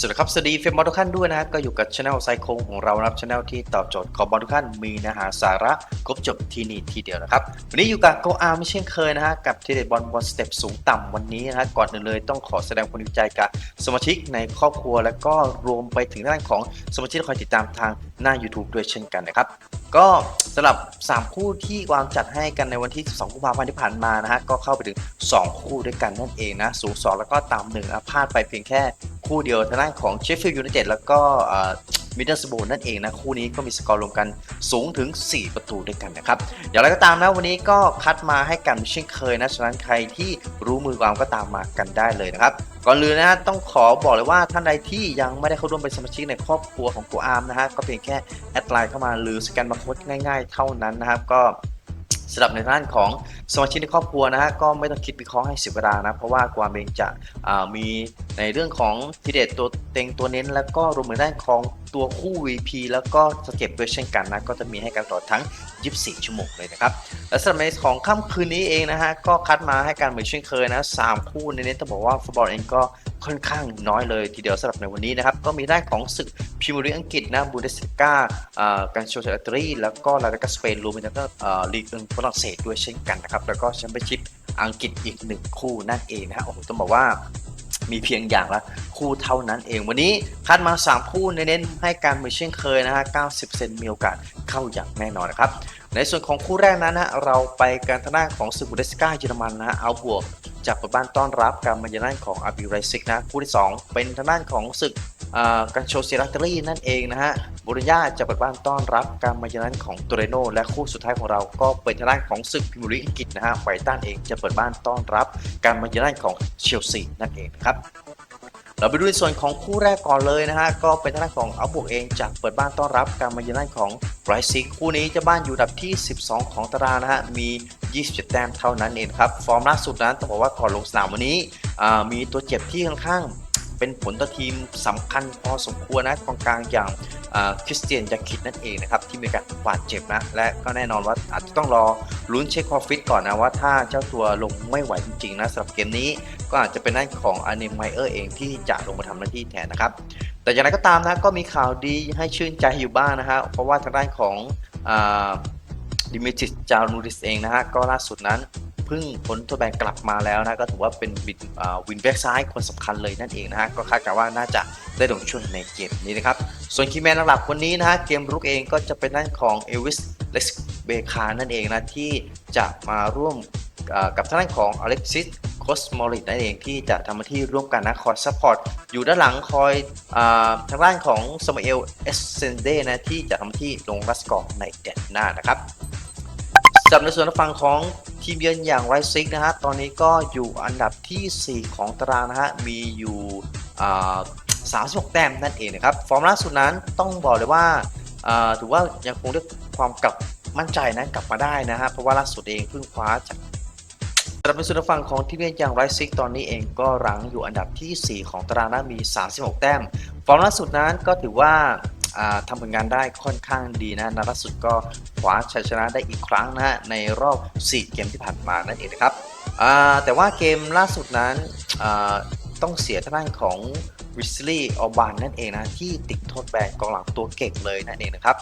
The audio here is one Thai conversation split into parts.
สวัสดีครับสวัสดีเฟรมบอลทุกท่านด้วยนะฮะก็อยู่กับช anel ไซโคงของเรานะครับช anel ที่ตอบโจทย์ของบอลทุกท่านมีเนื้อหาสาระครบจบที่นี่ทีเดียวนะครับ วันนี้อยู่กับโกอาร์มเช่นเคยนะฮะกับทีเด็ดบอลบอลสเต็ปสูงต่ำวันนี้นะฮะก่อนอื่นเลยต้องขอแสดงความดีใจกับสมาชิกในครอบครัว และก็รวมไปถึงด้านของสมาชิกที่คอยติดตามทางหน้า YouTube ด้วยเช่นกันนะครับก็สำหรับ 3 คู่ที่วางจัดให้กันในวันที่ 12กุมภาพันธ์ที่ผ่านมานะฮะก็เข้าไปถึง 2 คู่ด้วยกันนั่นเองนะสูง2แล้วก็ตาม1นะพลาดไปเพียงแค่ คู่เดียวทางด้านของเชฟฟิลด์ยูไนเต็ดแล้วก็มิดเดิลสโบนั่นเองนะ คู่นี้ก็มีสกอร์รวมกันสูงถึง 4 ประตูด้วยกันนะครับ อย่างไรก็ตามนะวันนี้ก็คัดมาให้กันเช่นเคยนะ ฉะนั้นใครที่รู้มือความก็ตามมากันได้เลยนะครับ ก่อนอื่นนะฮะต้องขอบอกเลยว่าท่านใดที่ยังไม่ได้เข้าร่วมเป็นสมาชิกในครอบครัวของกูอาร์มนะฮะก็เพียงแค่แอดไลน์เข้ามาหรือสแกนบาร์โค้ดง่าย ๆ เท่านั้นนะครับก็ สำหรับในด้านของสมาชิกในครอบครัวนะฮะก็ไม่ต้องคิดวิเคราะห์ให้เสียเวลานะ เพราะว่ากูอาร์มเองจะมีในเรื่องของทีเด็ดตัวเต็งตัวเน้น แล้วก็รวมถึงด้านของตัวคู่ VP แล้วก็สเก็บด้วยเช่นกันนะก็จะมีให้กันตลอดทั้ง 24 ชั่วโมงเลยนะครับ และสำหรับในของค่ำคืนนี้เองนะฮะก็คัดมาให้กันเหมือนเช่นเคยนะสามคู่ในนี้ต้องบอกว่าฟุตบอลเองก็ ค่อนข้างน้อยเลยทีเดียวสำหรับในวันนี้นะครับ ก็มีด้านของศึกพรีเมียร์ลีกอังกฤษนะบูเดสก้าการโชว์เชลตรีแล้วก็ลาลิกาสเปนรวมไปถึงก็เอ่อลีกอังฝรั่งเศสด้วยเช่นกันนะครับ แล้วก็แชมเปี้ยนชิพอังกฤษอีกหนึ่งคู่นั่นเองนะฮะโอ้โหต้องบอกว่ามีเพียงอย่างละคู่เท่านั้นเอง วันนี้คัดมา 3 คู่เน้นให้การเหมือนเช่นเคยนะฮะ 90 เซนมีโอกาสเข้าอย่างแน่นอนนะครับ ในส่วนของคู่แรกนั้นนะเราไปกันทางด้านของศึกบุนเดสกาเยอรมันนะฮะเอาบวก จากเปิดบ้านต้อนรับการมาเยือนด้านของอาบิไรซิกนะคู่ที่ 2 เป็นทางด้านของศึกกันโชเซรัตเตอรี่นั่นเองนะฮะบุริญญาจะเปิดบ้านต้อนรับการมาเยือนด้านของโตเรโนและคู่สุดท้ายของเราก็เป็นทางด้านของศึกพรีเมียร์ลีอังกฤษนะฮะไบรตันเองจะเปิดบ้านต้อนรับการมาเยือนด้านของเชลซีนั่นเองนะครับเราไปดูในส่วนของคู่แรกก่อนเลยนะฮะ ก็เป็นทางด้านของอัลบวกเองจากเปิดบ้านต้อนรับการมาเยือนด้านของไรซิกคู่นี้จะบ้านอยู่ดับที่ 12 ของตารางนะฮะ มี 27 แต้มเท่านั้นเองครับ ฟอร์มล่าสุดนั้นต้องบอกว่าก่อนลงสนามวันนี้มีตัวเจ็บที่ค่อนข้างเป็นผลต่อทีมสำคัญพอสมควรนะกองกลางอย่างคริสเตียนยาคิดนั่นเองนะครับ ที่มีการบาดเจ็บนะ และก็แน่นอนว่าอาจจะต้องรอลุ้นเช็คความฟิตก่อนนะ ว่าถ้าเจ้าตัวลงไม่ไหวจริงๆนะสำหรับเกมนี้ก็อาจจะเป็นด้านของอานิมไมเออร์เองที่จะลงมาทำหน้าที่แทนนะครับ แต่อย่างไรก็ตามนะก็มีข่าวดีให้ชื่นใจอยู่บ้างนะฮะเพราะว่าทางด้านของ ดิมิทริจารูริสเองนะฮะก็ล่าสุดนั้นเพิ่งพ้นตัวแบนกลับมาแล้วนะก็ถือว่าเป็นวินวินแบ็กซ้ายคนสำคัญเลยนั่นเองนะฮะก็คาดการณ์ว่าน่าจะได้ลงช่วยในเกมนี้นะครับ ส่วนคีย์แมนหลักๆวันนี้นะฮะเกมรุกเองก็จะเป็นด้านของเอวิสเล็กเบคานั่นเองนะที่จะมาร่วมกับทางด้านของอเล็กซิสโคสมอริตนั่นเองที่จะทำหน้าที่ร่วมกันนะคอยซัพพอร์ตอยู่ด้านหลังคอยอทางด้านของสมาเอลเอสเซนเดนะที่จะทำหน้าที่ลงรัสกอร์ในแดนหน้านะครับ สำหรับในส่วนฝั่งของทีมเยือนอย่างไรซิกนะฮะ ตอนนี้ก็อยู่อันดับที่ 4 ของตารางนะฮะ มีอยู่36แต้มนั่นเองนะครับ ฟอร์มล่าสุดนั้นต้องบอกเลยว่าถือว่ายังคงเรียกความกลับมั่นใจนะกลับมาได้นะฮะ เพราะว่าล่าสุดเองเพิ่งคว้าจากสำหรับในส่วนฝั่งของทีมเยือนอย่างไรซิกตอนนี้เองก็รั้งอยู่อันดับที่ 4 ของตารางนะมี 36 แต้ม ฟอร์มล่าสุดนั้นก็ถือว่าทำผลงานได้ค่อนข้างดีนะนัดล่าสุดก็ คว้าชัยชนะได้อีกครั้งนะฮะในรอบ 4 เกมที่ผ่านมานั่นเองนะครับแต่ว่าเกมล่าสุดนั้นต้องเสียทางด้านของวิสลีย์ออบานนั่นเองนะที่ติดโทษแบนกองหลังตัวเก่งเลยนั่นเองนะครับ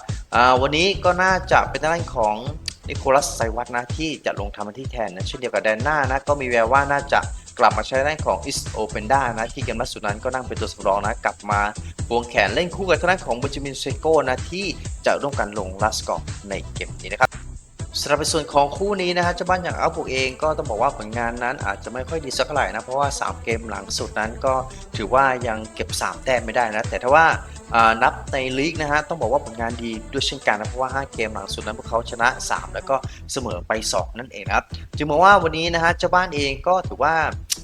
วันนี้ก็น่าจะเป็นทางด้านของนิโคลัสไซวัตนะที่จะลงทำหน้าที่แทนนะเช่นเดียวกับแดนหน้านะก็มีแววว่าน่าจะ กลับมาใช้ด้านของอิสโอเปนด้านะที่เกมล่าสุดนั้นก็นั่งเป็นตัวสำรองนะ กลับมาควงแขนเล่นคู่กับทางด้านของบูจิมินเซโกนะที่จะร่วมกันลงลัสกอร์ในเกมนี้นะครับสำหรับในส่วนของคู่นี้นะฮะเจ้าบ้านอย่างอัลบุกเองก็ต้องบอกว่าผลงานนั้นอาจจะไม่ค่อยดีสักเท่าไหร่นะ เพราะว่า 3 เกมหลังสุดนั้นก็ถือว่ายังเก็บ 3 แต้มไม่ได้นะ แต่ถ้าว่านับในลีกนะฮะต้องบอกว่าผลงานดีด้วยเช่นกันนะเพราะว่า 5 เกมหลังสุดนั้นพวกเขาชนะ 3 แล้วก็เสมอไป 2 นั่นเองครับจึงมองว่าวันนี้นะฮะเจ้าบ้านเองก็ถือว่า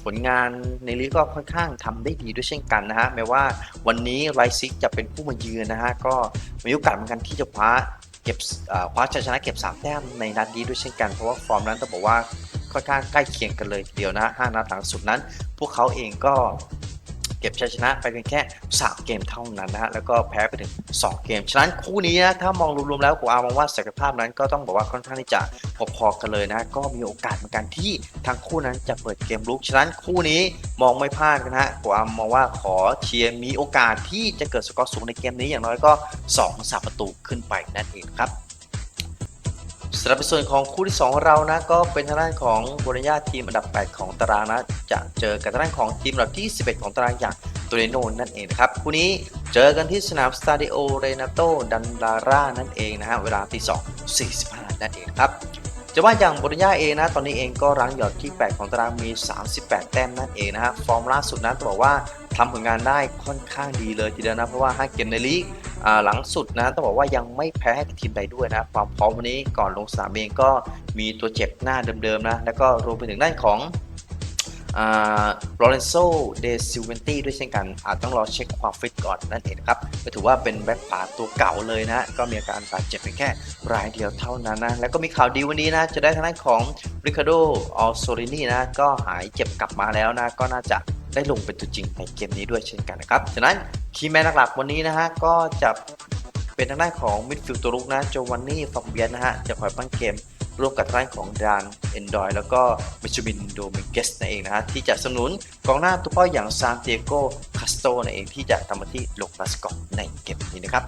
ผลงานในลีกก็ค่อนข้างทำได้ดีด้วยเช่นกันนะฮะแม้ว่าวันนี้ไรซิกจะเป็นผู้มาเยือนนะฮะก็มีโอกาสเหมือนกันที่จะคว้าเก็บคว้าชัยชนะเก็บ3แต้มในนัดนี้ด้วยเช่นกันเพราะว่าฟอร์มนั้นต้องบอกว่าค่อนข้างใกล้เคียงกันเลยทีเดียวนะห้านัดหลังสุดนั้น พวกเขาเองก็ เก็บชัยชนะไปเพียงแค่ 3 เกมเท่านั้นนะฮะแล้วก็แพ้ไปถึง 2 เกม ฉะนั้นคู่นี้นะถ้ามองรวมๆแล้วกูอามองว่าศักยภาพนั้นก็ต้องบอกว่าค่อนข้างที่จะพอๆกันเลยนะ ก็มีโอกาสเหมือนกันที่ทั้งคู่นั้นจะเปิดเกมลุก ฉะนั้นคู่นี้มองไม่พลาดนะฮะกูอามมองว่าขอเชียร์มีโอกาสที่จะเกิดสกอร์สูงในเกมนี้อย่างน้อยก็2 3ประตูขึ้นไปนั่นเองครับ สำหรับส่วนของคู่ที่2ของเรานะก็เป็นทางด้านของโบรญญาทีมอันดับ 8 ของตารางนะจะเจอกับทางด้านของทีมอันดับที่ 11 ของตารางอย่างตัวเรโนนั่นเองนะครับคู่นี้เจอกันที่สนามสตาดิโอเรนาโตดันดาร่านั่นเองนะฮะเวลาตีสองสี่สิบห้านั่นเองครับ จะว่าอย่างโบรญญาเองนะ ตอนนี้เองก็รั้งหยอดที่ 8 ของตารางมี 38 แต้มนั่นเองนะฮะ ฟอร์มล่าสุดนั้นต้องบอกว่าทำผลงานได้ค่อนข้างดีเลยทีเดียวนะ เพราะว่า 5 เกมในลีกหลังสุดนะต้องบอกว่ายังไม่แพ้ให้กับทีมใดด้วยนะ ความพร้อมวันนี้ก่อนลงสนามเองก็มีตัวเจ็บหน้าเดิมๆนะ แล้วก็รวมไปถึงด้านของ โรเลนโซเดซิเวนตี้ด้วยเช่นกัน อาจต้องรอเช็คความฟิตก่อนนั่นเองครับ ก็ถือว่าเป็นแบ็คขวาตัวเก่าเลยนะ ก็มีอาการบาดเจ็บเพียงแค่รายเดียวเท่านั้นนะ แล้วก็มีข่าวดีวันนี้นะ จะได้ทางด้านของริคาโดออโซรินีนะ ก็หายเจ็บกลับมาแล้วนะ ก็น่าจะได้ลงเป็นตัวจริงในเกมนี้ด้วยเช่นกันนะครับ ฉะนั้นคีย์แมนหลักๆวันนี้นะฮะ ก็จะเป็นทางด้านของมิดฟิลด์ตัวรุกนะโจวันนี่ฟองเบียนนะฮะ จะคอยปั้นเกม ร่วมกับท้านของดานเอนดอยแล้วก็มิชูบินโดเมเกสนั่นเองนะฮะที่จะสนับสนุนกองหน้าตัวเป้าอย่างซานเตโกคาสโตนั่นเองที่จะทำหน้าที่ลงรัสกอในเกมนี้นะครับ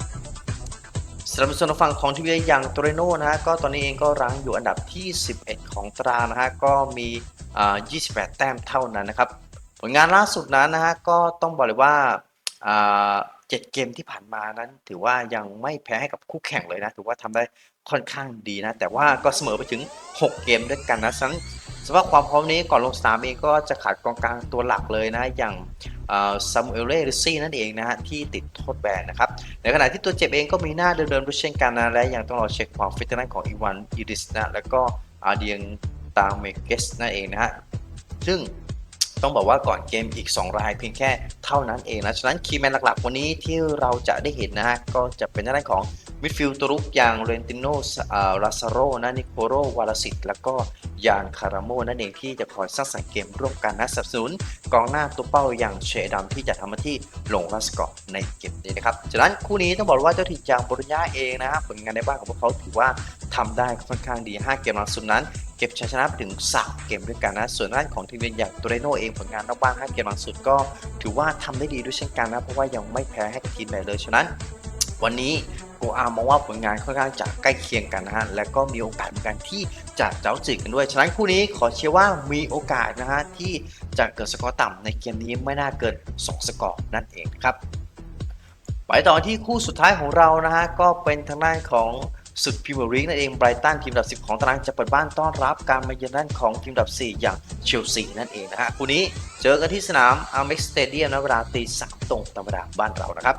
สำหรับส่วนฝั่งของทีมอย่างโตเรโนนะฮะก็ตอนนี้เองก็รั้งอยู่อันดับที่ 11 ของตารางนะฮะก็มีอ่า28 แต้มเท่านั้นนะครับผลงานล่าสุดนั้นนะฮะก็ต้องบอกเลยว่าอ่าเจ็ดเกมที่ผ่านมานั้นถือว่ายังไม่แพ้ให้กับคู่แข่งเลยนะ ถือว่าทำได้ ค่อนข้างดีนะ แต่ว่าก็เสมอไปถึง 6 เกมด้วยกันนะฉะนั้นสำหรับความพร้อมนี้ก่อนลงสนามเองก็จะขาดกองกลางตัวหลักเลยนะ อย่างซามูเอลเล่ริซี่นั่นเองนะฮะที่ติดโทษแบนนะครับ ในขณะที่ตัวเจ็บเองก็มีหน้าเดิมๆด้วยเช่นกันนะ และยังต้องรอเช็คความฟิตทางด้นของอีวานอิริสนะ แล้วก็อาเดียงตาเมเกสนั่นเองนะฮะซึ่งต้องบอกว่าก่อนเกมอีก 2 รายเพียงแค่เท่านั้นเองนะ ฉะนั้นคีย์แมนหลักๆ วันนี้ที่เราจะได้เห็นนะฮะก็จะเป็นทางด้านของ มิดฟิลด์ตัวรุกอย่างเรนติโนราซาโรนะนิโคโรวาลสิตแล้วก็ยานคาราโมนั่นเองที่จะคอยสร้างสรรค์เกมร่วมกันนะสับสนุนกองหน้าตัวเป้าอย่างเชดัมที่จะทำหน้าที่ลงรัสกอร์ในเกมนี้นะครับฉะนั้นคู่นี้ต้องบอกว่าเจ้าถิ่นจางบรุญญาเองนะฮะผลงานในบ้านของพวกเขาถือว่าทำได้ค่อนข้างดี 5 เกมหลังสุดนั้นเก็บชัยชนะไปถึง3เกมด้วยกันนะ ส่วนด้านของทีมเยือนอย่างโตเรโนเองผลงานนอกบ้าน5เกมหลังสุดก็ถือว่าทำได้ดีด้วยเช่นกันนะ เพราะว่ายังไม่แพ้ให้กับทีมใดเลย ฉะนั้น วันนี้ โกอามองว่าผลงานค่อนข้างจะใกล้เคียงกันนะฮะและก็มีโอกาสเหมือนกันที่จะเจ้าจืดกันด้วย ฉะนั้นคู่นี้ขอเชื่อว่ามีโอกาสนะฮะที่จะเกิดสกอร์ต่ำในเกมนี้ไม่น่าเกิน 2 สกอร์นั่นเองครับไปต่อที่คู่สุดท้ายของเรานะฮะก็เป็นทางด้านของศึกพรีเมียร์ลีกนั่นเองไบรตันทีมอันดับ 10 ของตารางจะเปิดบ้านต้อนรับการมาเยือนด้านของทีมอันดับ 4 อย่างเชลซีนั่นเองนะฮะคู่นี้เจอกันที่สนามอาร์เม็กสเตเดียมนะเวลาตีสามตรงตามเวลาบ้านเรานะครับ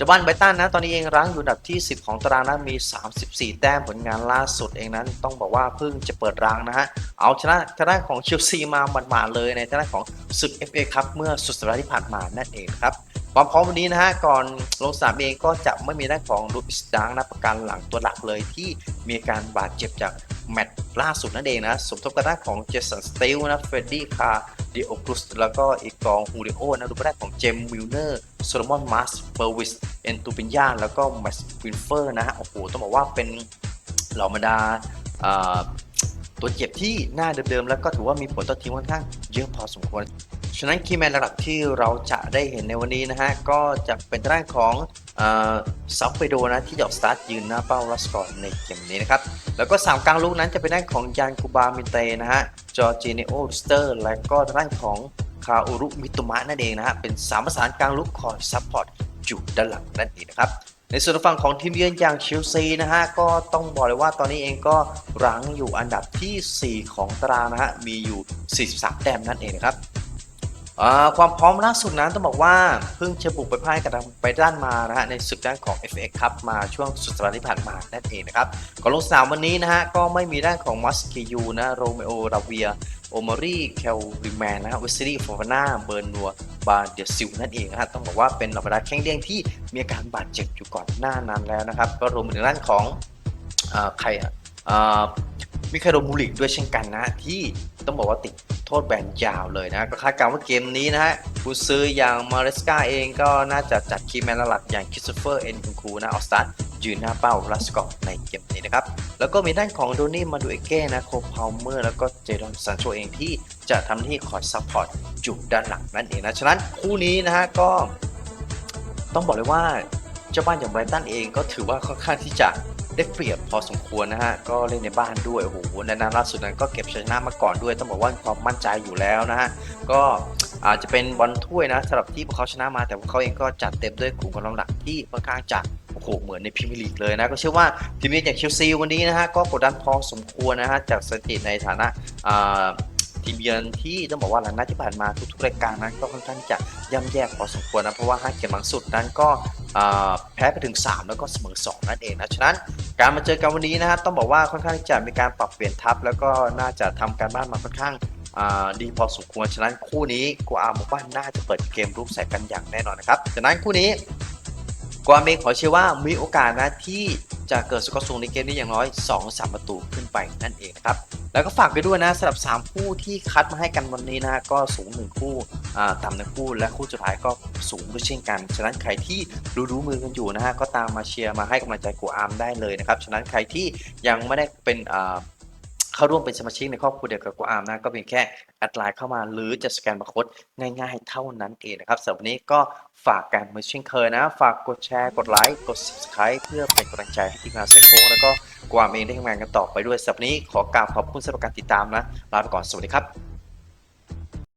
จาบ้านไบตันนะตอนนี้เองรั้งอยู่อันดับที่ 10 ของตารางนะมี 34 แต้มผลงานล่าสุดเองนั้น ต้องบอกว่าเพิ่งจะเปิดรังนะฮะเอาชนะทางด้านของเชลซีมาหมาดๆเลยในทางด้านของศึก FA ครับเมื่อสุดสัปดาห์ที่ผ่านมานั่นเองครับความพร้อมวันนี้นะฮะก่อนลงสนามเองก็จะไม่มีด้านของลูอิสดังนะประกันหลังตัวหลักเลยที่มีการบาดเจ็บจากแมตช์ล่าสุดนั่นเองนะสมทบกับด้านของเจสันสเตลนะเฟรดดี้คาร์ ดิโอครุสแล้วก็อีกกองฮูริโอนะดูไปได้ของเจมส์มิลเนอร์โซโลมอนมาสเปอร์วิสเอนตูปินยาแล้วก็แมสวินเฟอร์นะฮะโอ้โหต้องบอกว่าเป็นเหล่าบรรดาตัวเจ็บที่หน้าเดิมๆแล้วก็ถือว่ามีผลต่อทีมค่อนข้างเยอะพอสมควร ฉะนั้นคีย์แมนหลักๆที่เราจะได้เห็นในวันนี้นะฮะ ก็จะเป็นด้านของซับเปโดนะที่จะออกสตาร์ทยืนหน้าเป้ารัสกอร์ในเกมนี้นะครับ แล้วก็ 3 กลางลูกนั้นจะเป็นด้านของยานคูบามิเตนะฮะ จอร์จิเนโอสเตอร์ และก็ด้านของคาอุรุมิตุมะนั่นเองนะฮะ เป็น3ประสานกลางลูกคอยซัพพอร์ตอยู่ด้านหลังนั่นเองนะครับในส่วนฝั่งของทีมเยือนอย่างเชลซีนะฮะก็ต้องบอกเลยว่าตอนนี้เองก็รั้งอยู่อันดับทีสี่4 ของตารางนะฮะมีอยู่ 43 แต้มนั่นเองนะครับ ความพร้อมล่าสุดนั้นต้องบอกว่าเพิ่งจะบุกไปพ่ายกับทางไปด้านมานะฮะในศึกด้านของ FA Cup มาช่วงสุดสัปดาห์ที่ผ่านมานั่นเองนะครับก่อนลงสนามวันนี้นะฮะก็ไม่มีด้านของมัสกิยูนะโรเมโอราเวียโอมารีเคลริแมนนะฮะวิสซี่ฟอร์นาเบอร์นัวบาเดียซิลนั่นเองนะฮะต้องบอกว่าเป็นเหล่าบรรดาแข้งเลี้ยงที่มีอาการบาดเจ็บอยู่ก่อนหน้านั้นแล้วนะครับ ก็รวมถึงด้านของอใครอะ มิคาโดมูลิกด้วยเช่นกันนะ ที่ต้องบอกว่าติดโทษแบนยาวเลยนะ ก็คาดการณ์ว่าเกมนี้นะฮะผู้ซื้ออย่างมาริสกาเองก็น่าจะจัดคีย์แมนหลักอย่างคิสโตเฟอร์เอ็นคุคูนะออสตาร์ยืนหน้าเป้าลัสกอร์ในเกมนี้นะครับ แล้วก็มีด้านของโดนี่มาดูเอเก้นะโคพาวเมอร์แล้วก็เจดอนซานโชเองที่จะทำหน้าที่คอยซัพพอร์ตอยู่ด้านหลังนั่นเองนะ ฉะนั้นคู่นี้นะฮะก็ต้องบอกเลยว่าเจ้าบ้านอย่างไบรตันเองก็ถือว่าค่อนข้างที่จะ ได้เปรียบพอสมควรนะฮะ ก็เล่นในบ้านด้วย โอ้โหในนัดล่าสุดนั้นก็เก็บชนะมาก่อนด้วย ต้องบอกว่าความมั่นใจอยู่แล้วนะฮะ ก็อาจจะเป็นบอลถ้วยนะสำหรับที่พวกเขาชนะมา แต่พวกเขาเองก็จัดเต็มด้วยกลุ่มกำลังหลักที่ค่อนข้างจะโอ้โหเหมือนในพรีเมียร์ลีกเลยนะ ก็เชื่อว่าทีมอย่างเชลซีวันนี้นะฮะ ก็กดดันพอสมควรนะฮะ จากสถิติในฐานะอ่า ทีมเยือนที่ต้องบอกว่าหลังนัดที่ผ่านมาทุกๆรายการนั้นก็ค่อนข้างจะย่ำแย่พอสมควรนะเพราะว่า5เกมหลังสุดนั้นก็แพ้ไปถึง 3 แล้วก็เสมอ 2 นั่นเองนะฉะนั้นการมาเจอกันวันนี้นะฮะต้องบอกว่าค่อนข้างจะมีการปรับเปลี่ยนทัพ แล้วก็น่าจะทำการบ้านมาค่อนข้างดีพอสมควรฉะนั้นคู่นี้กัวอาบอกว่าน่าจะเปิดเกมรุกใส่กันอย่างแน่นอนนะครับฉะนั้นคู่นี้กัวเมงขอเชื่อว่ามีโอกาสนะที่ จะเกิดสกอร์สูงในเกมนี้อย่างน้อย 2-3 ประตูขึ้นไปนั่นเองนะครับ แล้วก็ฝากไปด้วยนะสำหรับ 3 คู่ที่คัดมาให้กันวันนี้นะก็สูง 1 คู่อ่ต่ำหนึ่งคู่ และคู่สุดท้ายก็สูงด้วยเช่นกัน ฉะนั้นใครที่รู้รู้มือกันอยู่นะฮะก็ตามมาเชียร์มาให้กำลังใจกูอาร์มได้เลยนะครับ ฉะนั้นใครที่ยังไม่ได้เป็น เข้าร่วมเป็นสมาชิกในครอบครัวเดียวกับกูอาร์มนะก็เพียงแค่แอดไลน์เข้ามาหรือจะสแกนบาร์โค้ดง่ายๆ เท่านั้นเองนะครับสำหรับวันนี้ก็ฝากกันเหมือนเช่นเคยนะ ฝากกดแชร์กดไลค์กด subscribe เพื่อเป็นกำลังใจให้ทีมงานไซโคแล้วก็กวามเองได้ทำงานกันต่อไปด้วยสัปดาห์นี้ขอกราบขอบคุณสำหรับการติดตามนะลาไปก่อนสวัสดีครับ